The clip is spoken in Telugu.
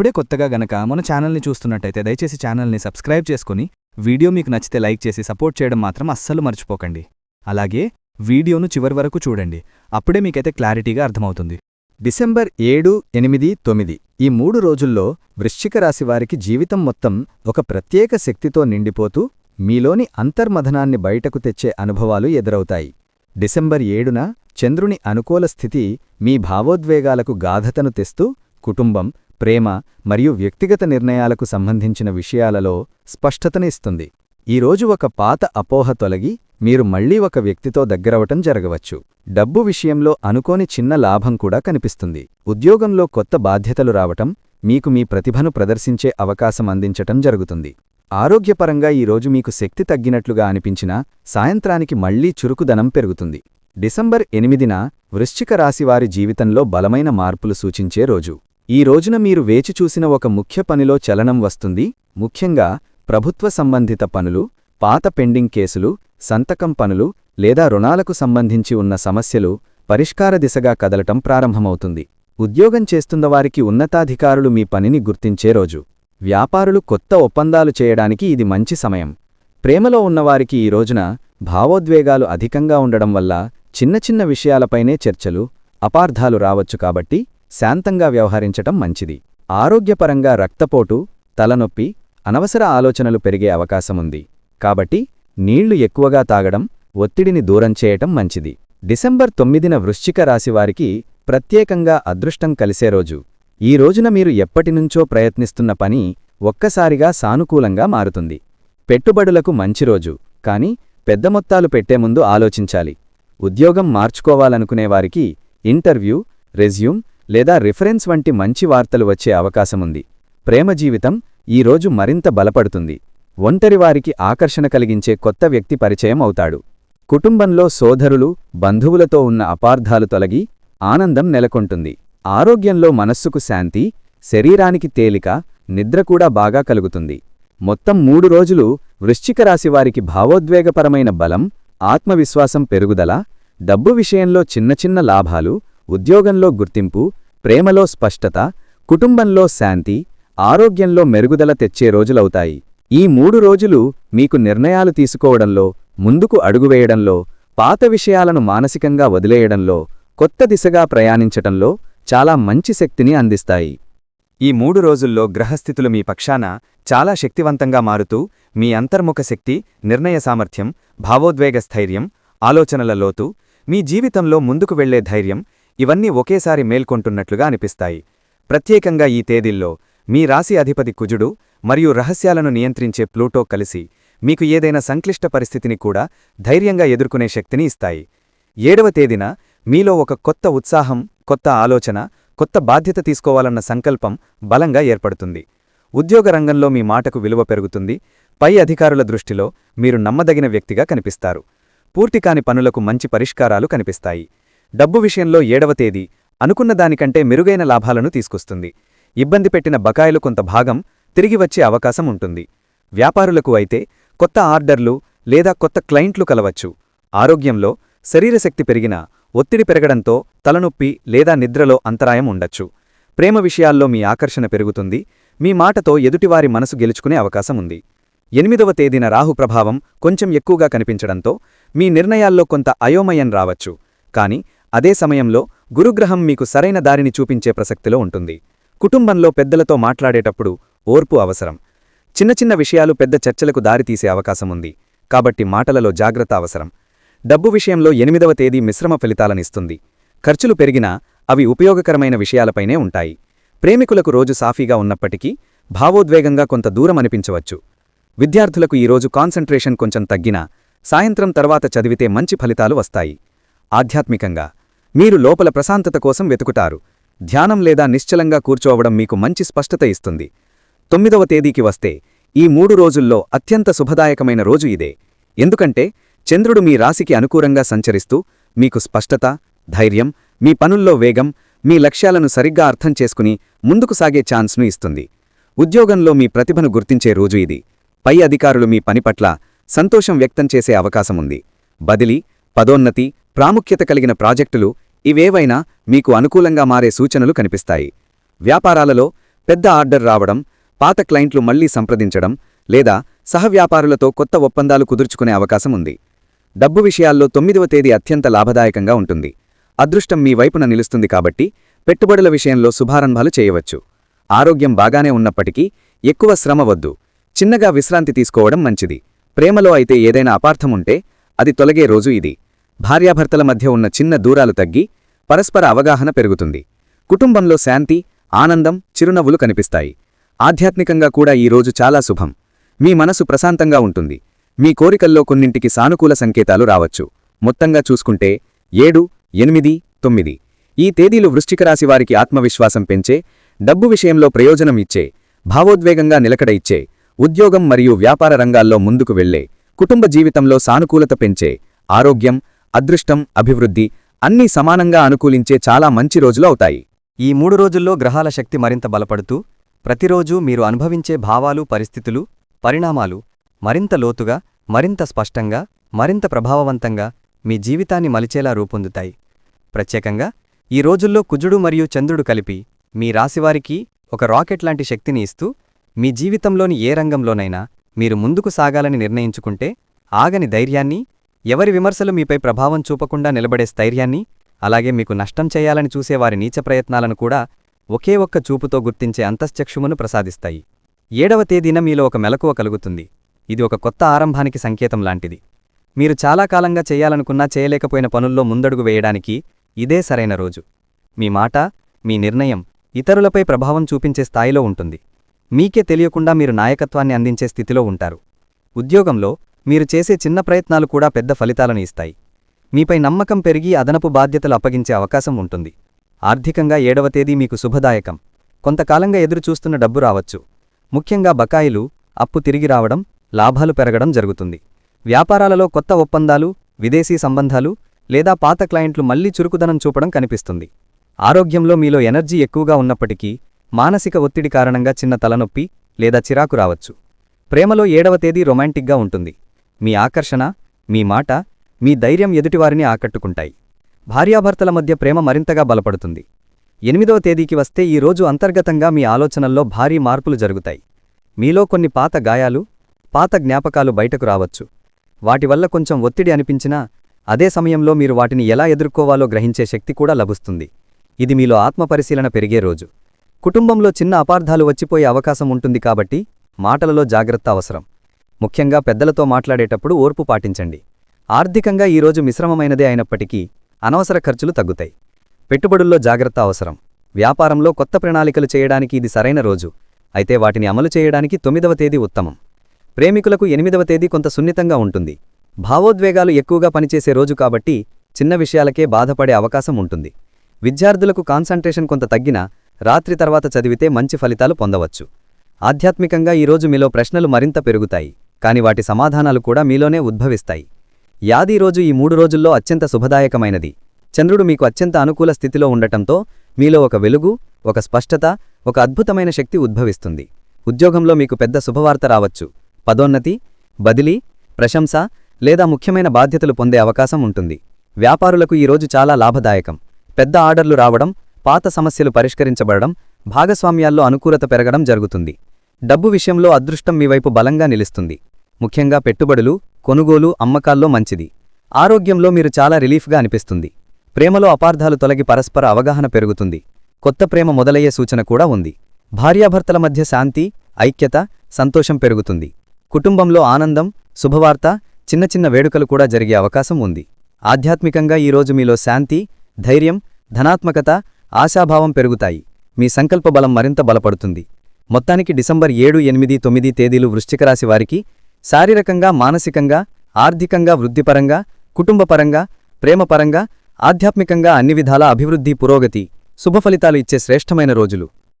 ఇప్పుడే కొత్తగా గనక మన ఛానల్ని చూస్తున్నట్టయితే దయచేసి ఛానల్ని సబ్స్క్రైబ్ చేసుకుని వీడియో మీకు నచ్చితే లైక్ చేసి సపోర్ట్ చేయడం మాత్రం అస్సలు మర్చిపోకండి. అలాగే వీడియోను చివరి వరకు చూడండి. అప్పుడే మీకైతే క్లారిటీగా అర్థమవుతుంది. డిసెంబర్ ఏడు ఎనిమిది తొమ్మిది ఈ మూడు రోజుల్లో వృశ్చిక రాశివారికి జీవితం మొత్తం ఒక ప్రత్యేక శక్తితో నిండిపోతూ మీలోని అంతర్మథనాన్ని బయటకు తెచ్చే అనుభవాలు ఎదురవుతాయి. డిసెంబర్ ఏడున చంద్రుని అనుకూల స్థితి మీ భావోద్వేగాలకు గాధతను తెస్తూ కుటుంబం ప్రేమ మరియు వ్యక్తిగత నిర్ణయాలకు సంబంధించిన విషయాలలో స్పష్టతనిస్తుంది ఈరోజు ఒక పాత అపోహ తొలగి మీరు మళ్ళీ ఒక వ్యక్తితో దగ్గరవటం జరగవచ్చు. డబ్బు విషయంలో అనుకోని చిన్న లాభం కూడా కనిపిస్తుంది. ఉద్యోగంలో కొత్త బాధ్యతలు రావటం మీకు మీ ప్రతిభను ప్రదర్శించే అవకాశం అందించటం జరుగుతుంది. ఆరోగ్యపరంగా ఈరోజు మీకు శక్తి తగ్గినట్లుగా అనిపించినా సాయంత్రానికి మళ్ళీ చురుకుదనం పెరుగుతుంది. డిసెంబర్ ఎనిమిదిన వృశ్చిక రాశివారి జీవితంలో బలమైన మార్పులు సూచించే రోజు. ఈ రోజున మీరు వేచి చూసిన ఒక ముఖ్య పనిలో చలనం వస్తుంది. ముఖ్యంగా ప్రభుత్వ సంబంధిత పనులు పాత పెండింగ్ కేసులు సంతకం పనులు లేదా రుణాలకు సంబంధించి ఉన్న సమస్యలు పరిష్కార దిశగా కదలటం ప్రారంభమవుతుంది. ఉద్యోగం చేస్తున్నవారికి ఉన్నతాధికారులు మీ పనిని గుర్తించే రోజు. వ్యాపారులు కొత్త ఒప్పందాలు చేయడానికి ఇది మంచి సమయం. ప్రేమలో ఉన్నవారికి ఈ రోజున భావోద్వేగాలు అధికంగా ఉండడం వల్ల చిన్న చిన్న విషయాలపైనే చర్చలు అపార్థాలు రావచ్చు కాబట్టి శాంతంగా వ్యవహరించటం మంచిది. ఆరోగ్యపరంగా రక్తపోటు తలనొప్పి అనవసర ఆలోచనలు పెరిగే అవకాశముంది. కాబట్టి నీళ్ళు ఎక్కువగా తాగడం ఒత్తిడిని దూరం చేయటం మంచిది. డిసెంబర్ తొమ్మిదిన వృశ్చిక రాశివారికి ప్రత్యేకంగా అదృష్టం కలిసే రోజు. ఈ రోజున మీరు ఎప్పటినుంచో ప్రయత్నిస్తున్న పని ఒక్కసారిగా సానుకూలంగా మారుతుంది. పెట్టుబడులకు మంచి రోజు. కాని పెద్ద మొత్తాలు పెట్టే ముందు ఆలోచించాలి. ఉద్యోగం మార్చుకోవాలనుకునేవారికి ఇంటర్వ్యూ రెజ్యూమ్ లేదా రిఫరెన్స్ వంటి మంచి వార్తలు వచ్చే అవకాశముంది. ప్రేమ జీవితం ఈరోజు మరింత బలపడుతుంది. ఒంటరివారికి ఆకర్షణ కలిగించే కొత్త వ్యక్తి పరిచయం అవుతాడు. కుటుంబంలో సోదరులు బంధువులతో ఉన్న అపార్థాలు తొలగి ఆనందం నెలకొంటుంది. ఆరోగ్యంలో మనస్సుకు శాంతి శరీరానికి తేలిక నిద్ర కూడా బాగా కలుగుతుంది. మొత్తం మూడు రోజులు వృశ్చిక రాశివారికి భావోద్వేగపరమైన బలం ఆత్మవిశ్వాసం పెరుగుదల డబ్బు విషయంలో చిన్న చిన్న లాభాలు ఉద్యోగంలో గుర్తింపు ప్రేమలో స్పష్టత కుటుంబంలో శాంతి ఆరోగ్యంలో మెరుగుదల తెచ్చే రోజులవుతాయి. ఈ మూడు రోజులు మీకు నిర్ణయాలు తీసుకోవడంలో ముందుకు అడుగువేయడంలో పాత విషయాలను మానసికంగా వదిలేయడంలో కొత్త దిశగా ప్రయాణించటంలో చాలా మంచి శక్తిని అందిస్తాయి. ఈ మూడు రోజుల్లో గ్రహస్థితులు మీ పక్షాన చాలా శక్తివంతంగా మారుతూ మీ అంతర్ముఖ శక్తి నిర్ణయ సామర్థ్యం భావోద్వేగ స్థైర్యం ఆలోచనల లోతు మీ జీవితంలో ముందుకు వెళ్ళే ధైర్యం ఇవన్నీ ఒకేసారి మేల్కొంటున్నట్లుగా అనిపిస్తాయి. ప్రత్యేకంగా ఈ తేదీల్లో మీ రాశి అధిపతి కుజుడు మరియు రహస్యాలను నియంత్రించే ప్లూటో కలిసి మీకు ఏదైనా సంక్లిష్ట పరిస్థితిని కూడా ధైర్యంగా ఎదుర్కొనే శక్తిని ఇస్తాయి. ఏడవ తేదీన మీలో ఒక కొత్త ఉత్సాహం కొత్త ఆలోచన కొత్త బాధ్యత తీసుకోవాలన్న సంకల్పం బలంగా ఏర్పడుతుంది. ఉద్యోగ రంగంలో మీ మాటకు విలువ పెరుగుతుంది. పై అధికారుల దృష్టిలో మీరు నమ్మదగిన వ్యక్తిగా కనిపిస్తారు. పూర్తికాని పనులకు మంచి పరిష్కారాలు కనిపిస్తాయి. డబ్బు విషయంలో ఏడవ తేదీ అనుకున్న దానికంటే మెరుగైన లాభాలను తీసుకొస్తుంది. ఇబ్బంది పెట్టిన బకాయిలు కొంత భాగం తిరిగి వచ్చే అవకాశం ఉంటుంది. వ్యాపారులకు అయితే కొత్త ఆర్డర్లు లేదా కొత్త క్లయింట్లు కలవచ్చు. ఆరోగ్యంలో శరీరశక్తి పెరిగినా ఒత్తిడి పెరగడంతో తలనొప్పి లేదా నిద్రలో అంతరాయం ఉండొచ్చు. ప్రేమ విషయాల్లో మీ ఆకర్షణ పెరుగుతుంది. మీ మాటతో ఎదుటివారి మనసు గెలుచుకునే అవకాశం ఉంది. ఎనిమిదవ తేదీన రాహు ప్రభావం కొంచెం ఎక్కువగా కనిపించడంతో మీ నిర్ణయాల్లో కొంత అయోమయం రావచ్చు. కాని అదే సమయంలో గురుగ్రహం మీకు సరైన దారిని చూపించే ప్రసక్తిలో ఉంటుంది. కుటుంబంలో పెద్దలతో మాట్లాడేటప్పుడు ఓర్పు అవసరం. చిన్న చిన్న విషయాలు పెద్ద చర్చలకు దారితీసే అవకాశం ఉంది. కాబట్టి మాటలలో జాగ్రత్త అవసరం. డబ్బు విషయంలో ఎనిమిదవ తేదీ మిశ్రమ ఫలితాలనిస్తుంది ఖర్చులు పెరిగినా అవి ఉపయోగకరమైన విషయాలపైనే ఉంటాయి. ప్రేమికులకు రోజు సాఫీగా ఉన్నప్పటికీ భావోద్వేగంగా కొంత దూరం అనిపించవచ్చు. విద్యార్థులకు ఈరోజు కాన్సంట్రేషన్ కొంచెం తగ్గినా సాయంత్రం తర్వాత చదివితే మంచి ఫలితాలు వస్తాయి. ఆధ్యాత్మికంగా మీరు లోపల ప్రశాంతత కోసం వెతుకుతారు. ధ్యానం లేదా నిశ్చలంగా కూర్చోవడం మీకు మంచి స్పష్టత ఇస్తుంది. తొమ్మిదవ తేదీకి వస్తే ఈ మూడు రోజుల్లో అత్యంత శుభదాయకమైన రోజు ఇదే. ఎందుకంటే చంద్రుడు మీ రాశికి అనుకూలంగా సంచరిస్తూ మీకు స్పష్టత ధైర్యం మీ పనుల్లో వేగం మీ లక్ష్యాలను సరిగ్గా అర్థం చేసుకుని ముందుకు సాగే ఛాన్స్ను ఇస్తుంది. ఉద్యోగంలో మీ ప్రతిభను గుర్తించే రోజు ఇది. పై అధికారులు మీ పని పట్ల సంతోషం వ్యక్తం చేసే అవకాశముంది బదిలీ పదోన్నతి ప్రాముఖ్యత కలిగిన ప్రాజెక్టులు ఇవేవైనా మీకు అనుకూలంగా మారే సూచనలు కనిపిస్తాయి. వ్యాపారాలలో పెద్ద ఆర్డర్ రావడం పాత క్లయింట్లు మళ్ళీ సంప్రదించడం లేదా సహవ్యాపారులతో కొత్త ఒప్పందాలు కుదుర్చుకునే అవకాశం ఉంది. డబ్బు విషయాల్లో తొమ్మిదవ తేదీ అత్యంత లాభదాయకంగా ఉంటుంది. అదృష్టం మీ వైపున నిలుస్తుంది కాబట్టి పెట్టుబడుల విషయంలో శుభారంభాలు చేయవచ్చు. ఆరోగ్యం బాగానే ఉన్నప్పటికీ ఎక్కువ శ్రమ వద్దు. చిన్నగా విశ్రాంతి తీసుకోవడం మంచిది. ప్రేమలో అయితే ఏదైనా అపార్థముంటే అది తొలగే రోజు ఇది. భార్యాభర్తల మధ్య ఉన్న చిన్న దూరాలు తగ్గి పరస్పర అవగాహన పెరుగుతుంది. కుటుంబంలో శాంతి ఆనందం చిరునవ్వులు కనిపిస్తాయి. ఆధ్యాత్మికంగా కూడా ఈ రోజు చాలా శుభం. మీ మనసు ప్రశాంతంగా ఉంటుంది. మీ కోరికల్లో కొన్నింటికి సానుకూల సంకేతాలు రావచ్చు. మొత్తంగా చూసుకుంటే ఏడు ఎనిమిది తొమ్మిది. ఈ తేదీలు వృశ్చిక రాశి వారికి ఆత్మవిశ్వాసం పెంచే డబ్బు విషయంలో ప్రయోజనం ఇచ్చే భావోద్వేగంగా నిలకడ ఇచ్చే ఉద్యోగం మరియు వ్యాపార రంగాల్లో ముందుకు వెళ్ళే కుటుంబ జీవితంలో సానుకూలత పెంచే ఆరోగ్యం అదృష్టం అభివృద్ధి అన్నీ సమానంగా అనుకూలించే చాలా మంచి రోజులు అవుతాయి. ఈ మూడు రోజుల్లో గ్రహాల శక్తి మరింత బలపడుతూ ప్రతిరోజూ మీరు అనుభవించే భావాలు పరిస్థితులు పరిణామాలు మరింత లోతుగా మరింత స్పష్టంగా మరింత ప్రభావవంతంగా మీ జీవితాన్ని మలిచేలా రూపొందుతాయి. ప్రత్యేకంగా ఈ రోజుల్లో కుజుడు మరియు చంద్రుడు కలిపి మీ రాశివారికి ఒక రాకెట్ లాంటి శక్తిని ఇస్తూ మీ జీవితంలోని ఏ రంగంలోనైనా మీరు ముందుకు సాగాలని నిర్ణయించుకుంటే ఆగని ధైర్యాన్ని ఎవరి విమర్శలు మీపై ప్రభావం చూపకుండా నిలబడే స్థైర్యాన్ని అలాగే మీకు నష్టం చేయాలని చూసేవారి నీచ ప్రయత్నాలను కూడా ఒకే ఒక్క చూపుతో గుర్తించే అంతశ్చక్షుమును ప్రసాదిస్తాయి. ఏడవ తేదీన మీలో ఒక మెలకువ కలుగుతుంది. ఇది ఒక కొత్త ఆరంభానికి సంకేతం లాంటిది. మీరు చాలా కాలంగా చేయాలనుకున్నా చేయలేకపోయిన పనుల్లో ముందడుగు వేయడానికి ఇదే సరైన రోజు. మీ మాట మీ నిర్ణయం ఇతరులపై ప్రభావం చూపించే స్థాయిలో ఉంటుంది. మీకే తెలియకుండా మీరు నాయకత్వాన్ని అందించే స్థితిలో ఉంటారు. ఉద్యోగంలో మీరు చేసే చిన్న ప్రయత్నాలు కూడా పెద్ద ఫలితాలను ఇస్తాయి. మీపై నమ్మకం పెరిగి అదనపు బాధ్యతలు అప్పగించే అవకాశం ఉంటుంది. ఆర్థికంగా ఏడవ తేదీ మీకు శుభదాయకం. కొంతకాలంగా ఎదురుచూస్తున్న డబ్బు రావచ్చు. ముఖ్యంగా బకాయిలు అప్పు తిరిగి రావడం లాభాలు పెరగడం జరుగుతుంది. వ్యాపారాలలో కొత్త ఒప్పందాలు విదేశీ సంబంధాలు లేదా పాత క్లయింట్లు మళ్ళీ చురుకుదనం చూపడం కనిపిస్తుంది. ఆరోగ్యంలో మీలో ఎనర్జీ ఎక్కువగా ఉన్నప్పటికీ మానసిక ఒత్తిడి కారణంగా చిన్న తలనొప్పి లేదా చిరాకు రావచ్చు. ప్రేమలో ఏడవ తేదీ రొమాంటిక్గా ఉంటుంది. మీ ఆకర్షణ మీ మాట మీ ధైర్యం ఎదుటివారిని ఆకట్టుకుంటాయి. భార్యాభర్తల మధ్య ప్రేమ మరింతగా బలపడుతుంది. ఎనిమిదవ తేదీకి వస్తే ఈ రోజు అంతర్గతంగా మీ ఆలోచనల్లో భారీ మార్పులు జరుగుతాయి. మీలో కొన్ని పాత గాయాలు పాత జ్ఞాపకాలు బయటకు రావచ్చు. వాటి వల్ల కొంచెం ఒత్తిడి అనిపించినా అదే సమయంలో మీరు వాటిని ఎలా ఎదుర్కోవాలో గ్రహించే శక్తి కూడా లభిస్తుంది. ఇది మీలో ఆత్మపరిశీలన పెరిగే రోజు. కుటుంబంలో చిన్న అపార్థాలు వచ్చిపోయే అవకాశం ఉంటుంది కాబట్టి మాటలలో జాగ్రత్త అవసరం. ముఖ్యంగా పెద్దలతో మాట్లాడేటప్పుడు ఓర్పు పాటించండి. ఆర్థికంగా ఈరోజు మిశ్రమమైనదే అయినప్పటికీ అనవసర ఖర్చులు తగ్గుతాయి. పెట్టుబడుల్లో జాగ్రత్త అవసరం. వ్యాపారంలో కొత్త ప్రణాళికలు చేయడానికి ఇది సరైన రోజు. అయితే వాటిని అమలు చేయడానికి తొమ్మిదవ తేదీ ఉత్తమం. ప్రేమికులకు ఎనిమిదవ తేదీ కొంత సున్నితంగా ఉంటుంది. భావోద్వేగాలు ఎక్కువగా పనిచేసే రోజు కాబట్టి చిన్న విషయాలకే బాధపడే అవకాశం ఉంటుంది. విద్యార్థులకు కాన్సంట్రేషన్ కొంత తగ్గినా రాత్రి తర్వాత చదివితే మంచి ఫలితాలు పొందవచ్చు. ఆధ్యాత్మికంగా ఈరోజు మీలో ప్రశ్నలు మరింత పెరుగుతాయి. కాని వాటి సమాధానాలు కూడా మీలోనే ఉద్భవిస్తాయి. యాదీ రోజు ఈ మూడు రోజుల్లో అత్యంత శుభదాయకమైనది. చంద్రుడు మీకు అత్యంత అనుకూల స్థితిలో ఉండటంతో మీలో ఒక వెలుగు ఒక స్పష్టత ఒక అద్భుతమైన శక్తి ఉద్భవిస్తుంది. ఉద్యోగంలో మీకు పెద్ద శుభవార్త రావచ్చు. పదోన్నతి బదిలీ ప్రశంస లేదా ముఖ్యమైన బాధ్యతలు పొందే అవకాశం ఉంటుంది. వ్యాపారులకు ఈరోజు చాలా లాభదాయకం. పెద్ద ఆర్డర్లు రావడం పాత సమస్యలు పరిష్కరించబడడం భాగస్వామ్యాల్లో అనుకూలత పెరగడం జరుగుతుంది. డబ్బు విషయంలో అదృష్టం మీ వైపు బలంగా నిలుస్తుంది. ముఖ్యంగా పెట్టుబడులు కొనుగోలు అమ్మకాల్లో మంచిది. ఆరోగ్యంలో మీరు చాలా రిలీఫ్గా అనిపిస్తుంది. ప్రేమలో అపార్థాలు తొలగి పరస్పర అవగాహన పెరుగుతుంది. కొత్త ప్రేమ మొదలయ్యే సూచన కూడా ఉంది. భార్యాభర్తల మధ్య శాంతి ఐక్యత సంతోషం పెరుగుతుంది. కుటుంబంలో ఆనందం శుభవార్త చిన్న చిన్న వేడుకలు కూడా జరిగే అవకాశం ఉంది. ఆధ్యాత్మికంగా ఈరోజు మీలో శాంతి ధైర్యం ధనాత్మకత ఆశాభావం పెరుగుతాయి. మీ సంకల్ప బలం మరింత బలపడుతుంది. మొత్తానికి డిసెంబర్ ఏడు ఎనిమిది తొమ్మిది తేదీలు వృశ్చికరాశి వారికి శారీరకంగా మానసికంగా ఆర్థికంగా వృద్ధిపరంగా కుటుంబపరంగా ప్రేమపరంగా ఆధ్యాత్మికంగా అన్ని విధాల అభివృద్ధి పురోగతి శుభఫలితాలు ఇచ్చే శ్రేష్టమైన రోజులు.